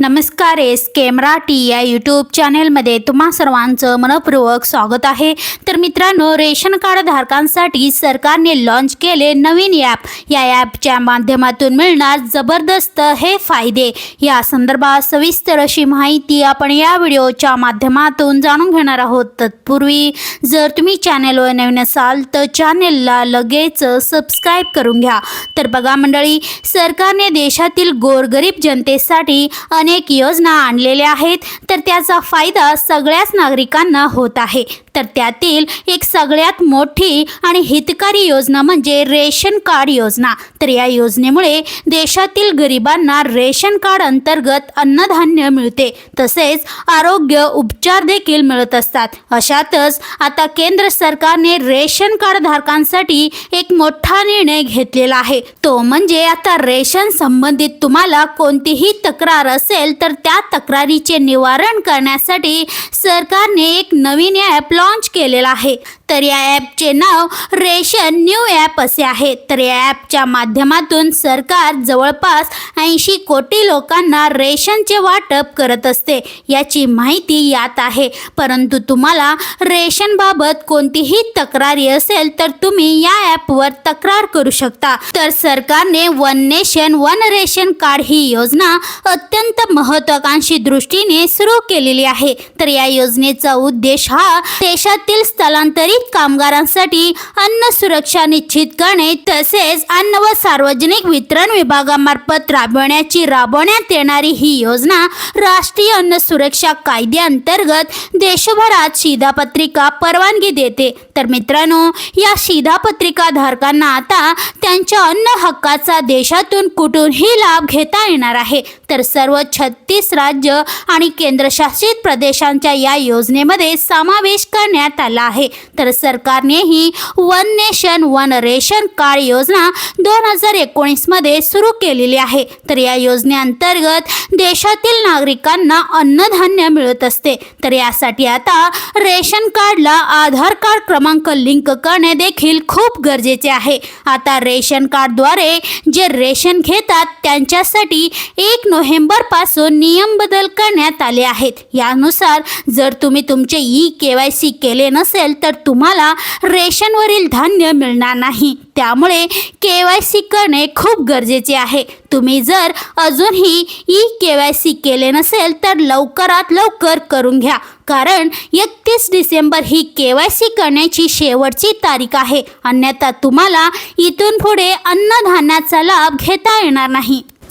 नमस्कार एस के मराठी या यूट्यूब चॅनेलमध्ये तुम्हा सर्वांचं मनपूर्वक स्वागत आहे. तर मित्रांनो रेशन कार्ड धारकांसाठी सरकारने लॉन्च केले नवीन ॲप या ॲपच्या माध्यमातून मिळणार जबरदस्त हे फायदे. या संदर्भात सविस्तर अशी माहिती आपण या व्हिडिओच्या माध्यमातून जाणून घेणार आहोत. तत्पूर्वी जर तुम्ही चॅनेलवर नवीन असाल तर चॅनेलला लगेच सबस्क्राईब करून घ्या. तर बघा मंडळी सरकारने देशातील गोरगरीब जनतेसाठी अनेक योजना आणलेल्या आहेत तर त्याचा फायदा सगळ्याच नागरिकांना होत आहे. तर त्यातील एक सगळ्यात मोठी आणि हितकारी योजना म्हणजे रेशन कार्ड योजना. तर या योजनेमुळे देशातील गरिबांना रेशन कार्ड अंतर्गत अन्नधान्य मिळते. तसेच आरोग्य उपचार देखील मिळत असतात. अशातच आता केंद्र सरकारने रेशन कार्ड धारकांसाठी एक मोठा निर्णय घेतलेला आहे. तो म्हणजे आता रेशन संबंधित तुम्हाला कोणतीही तक्रार असेल तर त्या तक्रारीचे निवारण करण्यासाठी सरकारने एक नवीन ॲप लॉन्च लॉन्च केलेला आहे. तर या ॲपचे नाव रेशन न्यू ॲप असे आहे. तर या ॲपच्या माध्यमातून सरकार जवळपास ऐंशी कोटी लोकांना रेशनचे वाटप करत असते. याची माहिती यात आहे. परंतु तुम्हाला रेशनबाबत कोणतीही तक्रारी असेल तर तुम्ही या ॲपवर तक्रार करू शकता. तर सरकारने one nation one ration card ही योजना अत्यंत महत्वाकांक्षी दृष्टीने सुरू केलेली आहे. तर या योजनेचा उद्देश हा देशातील स्थलांतरित कामगारांसाठी अन्न सुरक्षा निश्चित करणे तसेच अन्न व सार्वजनिक वितरण विभागामार्फत राबवण्याची राबवण्यात येणारी ही योजना राष्ट्रीय अन्न सुरक्षा कायद्याअंतर्गत देशभरात शिधापत्रिका परवानगी देते. तर मित्रांनो या शिधापत्रिका धारकांना आता त्यांच्या अन्न हक्काचा देशातून कुठूनही लाभ घेता येणार आहे. तर सर्व छत्तीस राज्य आणि केंद्रशासित प्रदेशांच्या या योजनेमध्ये समावेश करण्यात आला आहे. तर सरकारने सरकारनेही one nation one ration card योजना दोन हजार एकोणीसमध्ये सुरू केलेली आहे. तर या योजनेअंतर्गत देशातील नागरिकांना अन्नधान्य मिळत असते. तर यासाठी आता रेशन कार्डला आधार कार्ड क्रमांक लिंक करणे देखील खूप गरजेचे आहे. आता रेशन कार्डद्वारे जे रेशन घेतात त्यांच्यासाठी एक नोव्हेंबरपासून नियम बदल करण्यात आले आहेत. यानुसार जर तुम्ही तुमचे ई के वाय सी केले नसेल तर तुम तुम्हाला रेशनवरील धान्य मिळणार नाही. त्यामुळे के वाय सी करणे खूप गरजेचे आहे. तुम्ही जर अजूनही ई के वाय सी केले नसेल तर लवकरात लवकर करून घ्या. कारण एकतीस डिसेंबर ही के वाय सी करण्याची शेवटची तारीख आहे. अन्यथा तुम्हाला इथून पुढे अन्नधान्याचा लाभ घेता येणार नाही.